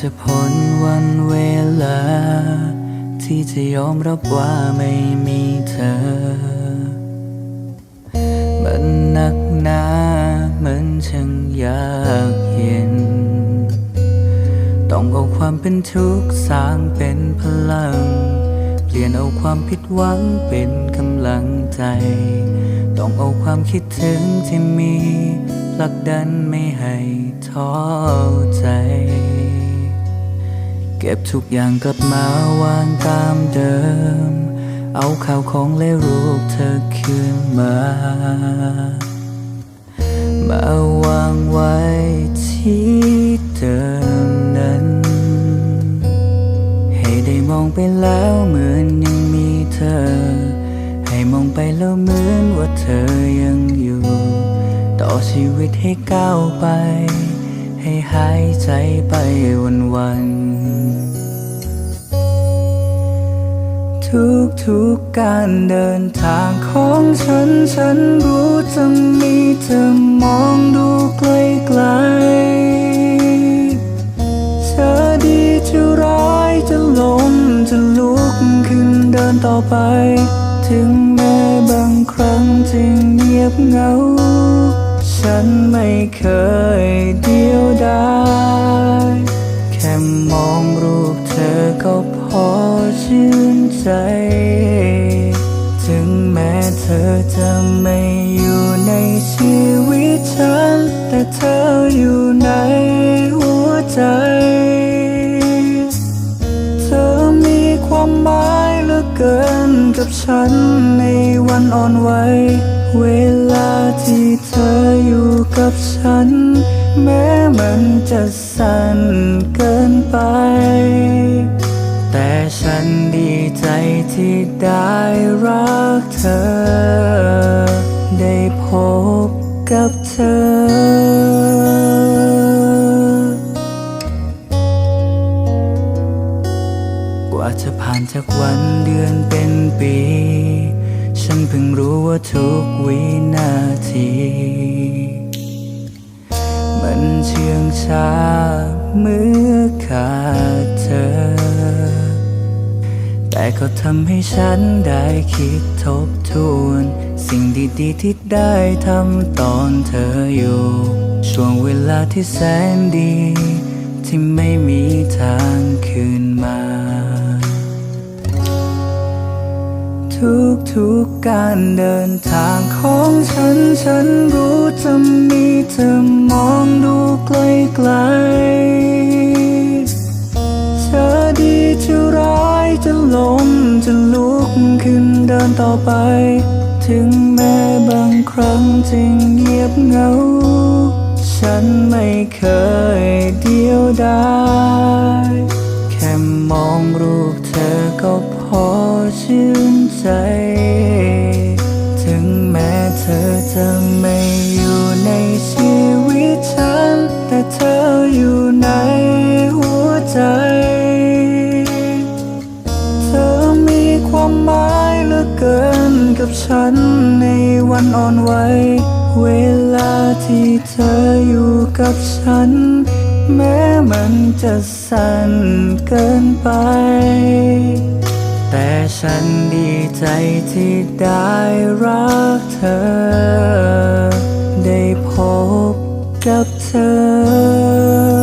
จะผ่านจะพ้นวันเวลา ที่จะยอมรับว่าไม่มีเธอ มันหนักหนาเหมือนช่างยากเย็น ต้องเอาความเป็นทุกข์สร้างเป็นพลัง เปลี่ยนเอาความผิดหวังเป็นกำลังใจ ต้องเอาความคิดถึงที่มีผลักดันไม่ให้ท้อใจ เก็บทุกอย่างกลับมาวางตามเดิม เอาข่าวของและรูปเธอคืนมา มาวางไว้ที่เดิมนั้น ให้ได้มองไปแล้วเหมือนยังมีเธอ ให้มองไปแล้วเหมือนว่าเธอยังอยู่ ต่อชีวิตให้ก้าวไปให้หายใจไปวันวัน ทุกทุกๆการเดินทางของฉัน ฉันรู้จะมีเธอมองดูไกลไกลๆเธอดีจะร้ายจะล้มจะลุกขึ้นเดินต่อไป ถึงแม้บางครั้งจึงเงียบเหงา ฉันไม่เคยเดียวดายแค่มองรูปเธอก็พอ ชื่นใจ ถึงแม้เธอจะไม่อยู่ในชีวิตฉัน แต่เธออยู่ในหัวใจ เธอมีความหมายเหลือเกินกับฉันในวันอ่อนไหวเวลาที่เธออยู่กับฉัน แม้มันจะสั้นเกินไป ที่ได้รักเธอ ได้พบกับเธอกว่าจะผ่านจากวันเดือนเป็นปี ฉันเพิ่งรู้ว่าทุกวินาที มันเชื่องช้าเมื่อขาดเธอ แต่ก็ทำให้ฉันได้คิดทบทวน สิ่งดีๆที่ได้ทำตอนเธออยู่ ช่วงเวลาที่แสนดี ที่ไม่มีทางคืนมา ทุกทุกๆการเดินทางของฉัน ฉันรู้จะมีเธอมองดูไกลไกลๆ ล้มจะลุกขึ้นเดินต่อไป ถึงแม้บางครั้งจึงเงียบเหงา ฉันไม่เคยเดียวดายแค่มองรูปเธอก็พอชื่นใจ ฉันในวันอ่อนไหว เวลาที่เธออยู่กับฉัน แม้มันจะสั้นเกินไป แต่ฉันดีใจที่ได้รักเธอ ได้พบกับเธอ